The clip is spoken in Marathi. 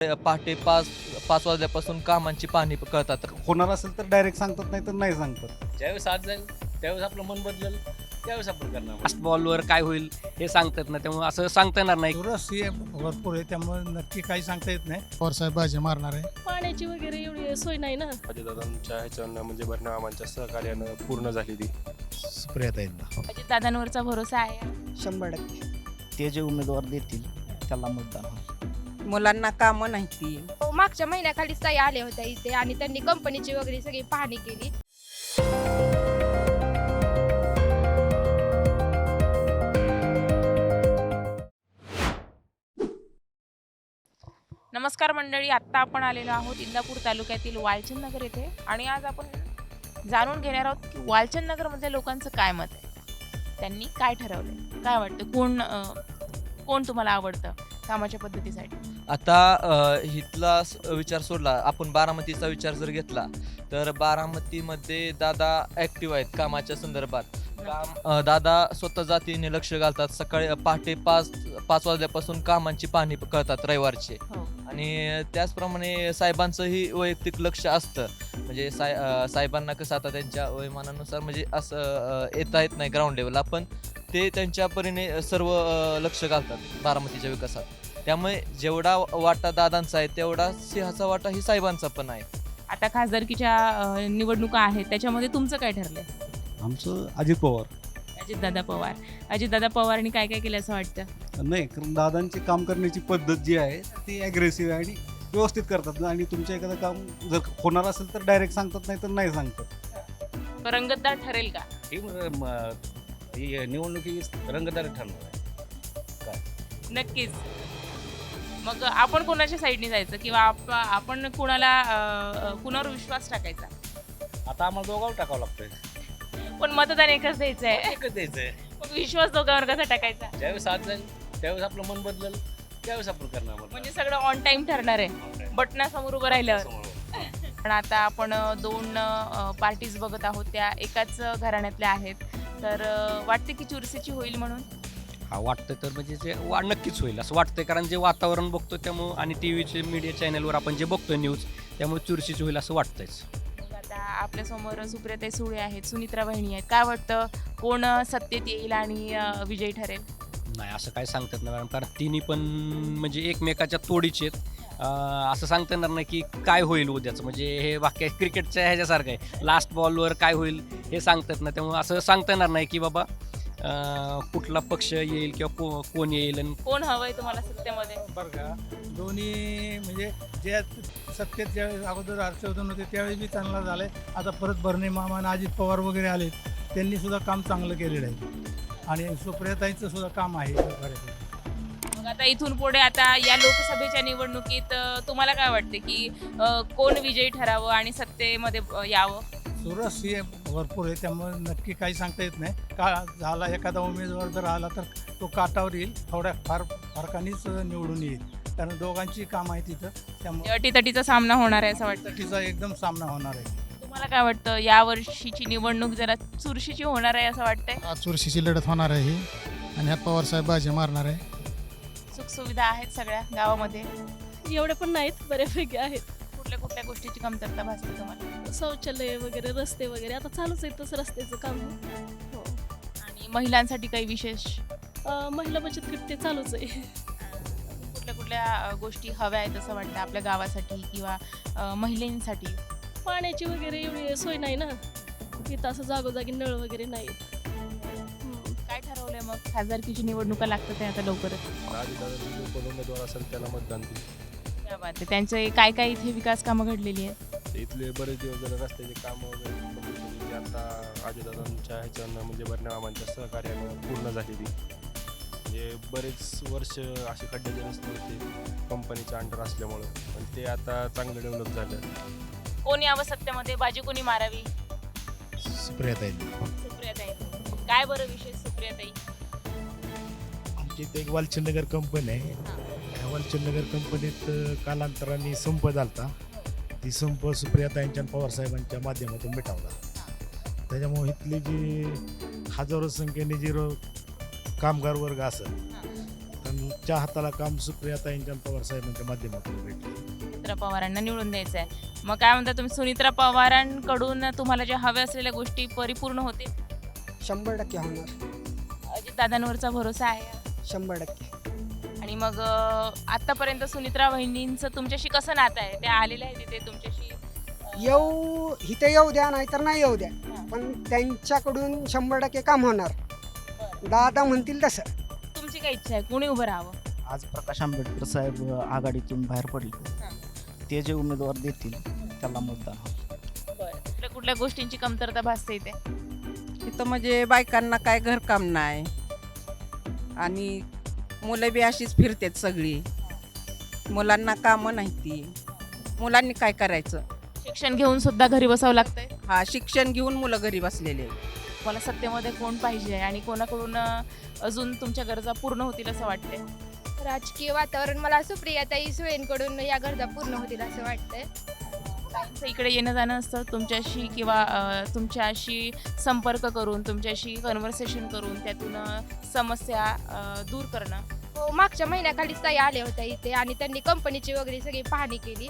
पहाटे पाच पाच वाजल्यापासून कामांची पाहणी करतात. होणार असेल तर डायरेक्ट सांगतात नाही तर नाही सांगतात. ज्यावेळेस आज जाईल त्यावेळेस आपलं मन बदलेल त्यावेळेस आपण करणार फास्ट बॉलवर काय होईल हे सांगतात ना त्यामुळे असं सांगता येणार नाही. रस हे भरपूर आहे त्यामुळे नक्की काही सांगता येत नाही. पवारसाहेब बाजी मारणार आहे. पाण्याची वगैरे एवढी सोय नाही ना. अजितदादांच्या ह्याच्यानं म्हणजे बर्नामांच्या सहकार्यानं पूर्ण झालेली सुप्रियाताईंना दादांवरचा भरोसा आहे. शंभर टक्के. ते जे उमेदवार देतील त्याला मतदान मुलांना कामं नाही ती मागच्या महिन्याखाली ताई आले होत्या इथे आणि त्यांनी कंपनीची वगैरे सगळी पाहणी केली. नमस्कार मंडळी आत्ता आपण आलेलो आहोत इंदापूर तालुक्यातील वालचंद नगर येथे. आणि आज आपण जाणून घेणार आहोत की वालचंद नगरमधल्या लोकांचं काय मत आहे. त्यांनी काय ठरवलंय? काय वाटतं? कोण कोण तुम्हाला आवडतं कामाच्या पद्धतीसाठी? आता अ, इथला स- विचार सोडला. आपण बारामतीचा विचार जर घेतला तर बारामतीमध्ये दादा ॲक्टिव्ह आहेत कामाच्या संदर्भात. काम अ, दादा स्वतः जातीने लक्ष घालतात. सकाळी अ, पहाटे पाच पाच वाजल्यापासून कामांची पाहणी करतात रविवारचे. हो. आणि त्याचप्रमाणे साहेबांचंही वैयक्तिक लक्ष असतं. म्हणजे साय अ, साहेबांना कसं आता त्यांच्या वयमानानुसार म्हणजे असं अ, येता येत नाही ग्राउंड लेवलला पण ते त्यांच्या परीने सर्व अ, लक्ष घालतात बारामतीच्या विकासात. त्यामुळे जेवढा वाटा दादांचा आहे तेवढा सिंहाचा वाटा ही साहेबांचा पण आहे. आता खासदारकीच्या अं, निवडणुका आहेत त्याच्यामध्ये तुमचं काय ठरलंय? आमचं अजित पवार. अजितदादा पवार. अजितदादा पवारांनी काय काय केलं असं वाटतं? नाही कारण दादांची काम करण्याची पद्धत जी आहे ती ॲग्रेसिव्ह आहे आणि व्यवस्थित करतात आणि तुमचं एखादं काम जर होणार असेल तर डायरेक्ट सांगतात नाही तर नाही सांगतात. रंगतदार ठरेल का? ही ही निवडणुकी रंगतदार ठरणार आहे. नक्कीच. मग आपण कोणाच्या साईडने जायचं किंवा आप- आपण कुणाला कुणावर विश्वास टाकायचा? आता आम्हाला दोघावर टाकावं लागतंय. पण मतदान एकच द्यायचं आहे एकच द्यायचंय. मग विश्वास दोघांवर कसा टाकायचा? ज्यावेळेस आज जाईल त्यावेळेस आपलं मन बदलेल त्यावेळेस आपण करणार. म्हणजे सगळं ऑन टाइम ठरणार आहे. बटनासमोर उभं राहिल्यावर समोर. पण आता आपण अं, दोन पार्टीज बघत आहोत. त्या एकाच घराण्यातल्या आहेत. तर अं, वाटते की चुरशीची होईल म्हणून? वाटतं तर म्हणजे जे वा नक्कीच होईल असं वाटतंय. कारण जे वातावरण बघतो त्यामुळं आणि टी व्हीचे मीडिया चॅनलवर आपण जे बघतोय न्यूज त्यामुळे चुरशीची होईल असं वाटतंच मग आता आपल्यासमोर सुप्रियाताई सुळे आहेत सुनित्रा बहिणी आहेत. काय वाटतं कोण सत्तेत येईल आणि विजयी ठरेल? नाही असं काय सांगतात ना मॅडम कारण तिन्ही पण म्हणजे एकमेकाच्या तोडीचे आहेत. असं सांगता येणार नाही की काय होईल उद्याचं. म्हणजे हे वाक्य क्रिकेटच्या ह्याच्यासारखं आहे. लास्ट बॉलवर काय होईल हे सांगतात ना त्यामुळे असं सांगता येणार नाही की बाबा अं, कुठला पक्ष येईल किंवा को कोण येईल आणि कोण हवंय तुम्हाला सत्तेमध्ये? बरं का दोन्ही म्हणजे जे सत्तेत ज्यावेळेस अगोदर हर्षवर्धन होते त्यावेळेस बी चांगला झालं आहे आता परत भरणे मामा आणि अजित पवार वगैरे आले त्यांनी सुद्धा काम चांगलं केलेलं आहे. आणि सुप्रियाताईंचं सुद्धा काम आहे. बऱ्यापैकी मग आता इथून पुढे आता या लोकसभेच्या निवडणुकीत अं, तुम्हाला काय वाटते की अं, कोण विजयी ठरावं आणि सत्तेमध्ये अं, यावं? सुरस हे भरपूर आहे त्यामुळे नक्की काही सांगता येत नाही. का झाला एखादा उमेदवार जर आला तर तो काटावर येईल थोड्या फार फरकानेच निवडून येईल. कारण दोघांची काम आहे तिथं त्यामुळे अटीतटीचा सामना होणार आहे असं वाटतं. तिचा एकदम सामना होणार आहे. तुम्हाला काय वाटतं या वर्षीची निवडणूक जरा चुरशीची होणार आहे असं वाटतंय? आज चुरशीची लढत होणार आहे ही आणि ह्यात पवारसाहेब बाजी मारणार आहे. सुखसुविधा आहेत सगळ्या गावामध्ये. एवढे पण नाहीत बऱ्यापैकी आहेत. कुठल्या कुठल्या गोष्टीची कमतरता भासते तुम्हाला? शौचालय वगैरे रस्ते वगैरे. आता चालूच आहे तसं रस्त्याचं काम. हो. आणि महिलांसाठी काही विशेष? अं, महिला बचत गट ते चालूच आहे. कुठल्या कुठल्या अं, गोष्टी हव्या आहेत असं वाटतं आपल्या गावासाठी किंवा अं, महिलांसाठी? पाण्याची वगैरे एवढी सोय नाही ना. इथं असं जागोजागी नळ वगैरे नाही. काय ठरवलंय मग? खासदारकीची निवडणुका लागतात ते आता लवकरच. अजितदादांचे जो कोण उमेदवार असेल त्याला मतदान दिलं बात आहे. त्यांचे काय काय इथे विकास कामं घडलेली आहेत? इथले बरेच दिवस झाले रस्त्याचे कामं वगैरे complete झाली. ती आता अजितदादांच्या ह्याच्यानं म्हणजे सहकार्यानं पूर्ण झालेली. म्हणजे बरेच वर्ष असे खड्ड्याचे रस्ते होते. कंपनीच्या अंडर असल्यामुळं. पण ते आता चांगलं डेव्हलप झालं. कोण यावं सत्तेमध्ये बाजी कोणी मारावी? सुप्रियाताईंना सुप्रियाताई. काय बरं विशेष सुप्रियाताई? आमची इथे एक वालचंदनगर कंपनी आहे. वालचंदनगर कंपनीत कालांतराने संप झालता. ती संप सुप्रियाताईंच्या पवारसाहेबांच्या माध्यमातून मिटावला. त्याच्यामुळे इथली जी हजारो संख्येने जी रो कामगार वर्ग असेल तर कारण च्या हाताला काम सुप्रियाताईंच्या आणि पवार साहेबांच्या माध्यमातून भेटले. सुनित्रा पवारांना निवडून द्यायचं आहे मग काय म्हणता तुम्ही सुनित्रा पवारांकडून तुम्हाला ज्या हव्या असलेल्या गोष्टी परिपूर्ण होतील? शंभर टक्के होणार. अजित दादांवरचा भरोसा आहे? शंभर टक्के. आणि मग आतापर्यंत सुनित्रा वहिनींचं तुमच्याशी कसं नातं आहे? त्या आलेल्या आहेत तिथे तुमच्याशी? येऊ इथे येऊ द्या नाहीतर नाही येऊ द्या. पण त्यांच्याकडून शंभर टक्के काम होणार. दादा म्हणतील तसं. तुमची काय इच्छा आहे? कोणी उभं राहावं? आज प्रकाश आंबेडकर साहेब आघाडीतून बाहेर पडले. ते जे उमेदवार देतील त्याला मतदान होईल. कुठल्या कुठल्या गोष्टींची कमतरता भासते इथे? इथं म्हणजे बायकांना काय घरकाम नाही. आणि मुलं बी अशीच फिरतात सगळी. मुलांना कामं नाही ती. मुलांनी काय करायचं? शिक्षण घेऊन सुद्धा घरी बसावं लागतंय? हा शिक्षण घेऊन मुलं घरी बसलेले मला सत्तेमध्ये कोण पाहिजे आणि कोणाकडून अं, अजून तुमच्या गरजा पूर्ण होतील असं वाटतंय? राजकीय वातावरण मला सुप्रियाताई सुळेंकडून या गरजा पूर्ण होतील असं वाटतंय. ताईंचं इकडे येणं जाणं असतं तुमच्याशी किंवा अ, तुमच्याशी संपर्क करून तुमच्याशी कन्व्हर्सेशन करून त्यातून अ, समस्या अ, दूर करणं. हो मागच्या महिन्याखालीच ताई आल्या होत्या इथे आणि त्यांनी कंपनीची वगैरे सगळी पाहणी केली.